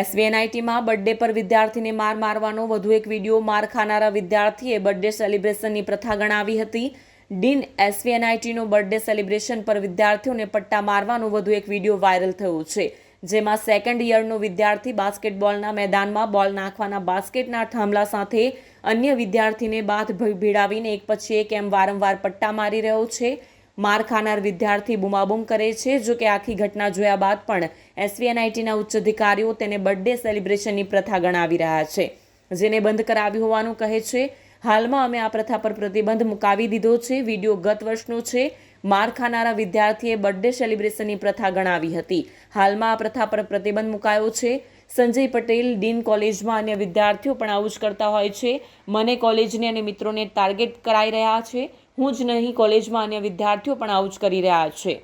એસવીએનઆઈટીમાં birthday પર વિદ્યાર્થીને માર મારવાનો વધુ એક વીડિયો માર ખાનારા વિદ્યાર્થીએ બર્થડે સેલિબ્રેશનની પ્રથા ગણાવી હતી. ડીન એસવીએનઆઈટીનો બર્થડે સેલિબ્રેશન પર વિદ્યાર્થીઓને પટ્ટા મારવાનો વધુ એક વીડિયો વાયરલ થયો છે. જેમાં સેકન્ડ યરનો વિદ્યાર્થી બાસ્કેટબોલના મેદાનમાં બોલ નાખવાના બાસ્કેટના થાંભલા સાથે અન્ય વિદ્યાર્થીને બાથ ભીડાવીને એક પછી એક એમ વારંવાર પટ્ટા મારી રહ્યો છે. માર ખાનાર વિદ્યાર્થી બૂમાબૂમ કરે છે. જો કે આખી ઘટના જોયા બાદ પણ એસવીએનઆઈટીના ઉચ્ચ અધિકારીઓ તેને બર્થડે સેલિબ્રેશનની પ્રથા ગણાવી રહ્યા છે. જેને બંધ કરાવી હોવાનું કહે છે. હાલમાં અમે આ પ્રથા પર પ્રતિબંધ મુકાવી દીધો છે. વીડિયો ગત વર્ષનો છે. માર ખાનારા વિદ્યાર્થીએ બર્થડે સેલિબ્રેશનની પ્રથા ગણાવી હતી. હાલમાં આ પ્રથા પર પ્રતિબંધ મુકાયો છે. સંજય પટેલ ડીન કોલેજમાં અન્ય વિદ્યાર્થીઓ પણ આવું જ કરતા હોય છે. મને કોલેજને અને મિત્રોને ટાર્ગેટ કરાઈ રહ્યા છે. હું જ નહીં કોલેજમાં અન્ય વિદ્યાર્થીઓ પણ આવું જ કરી રહ્યા છે.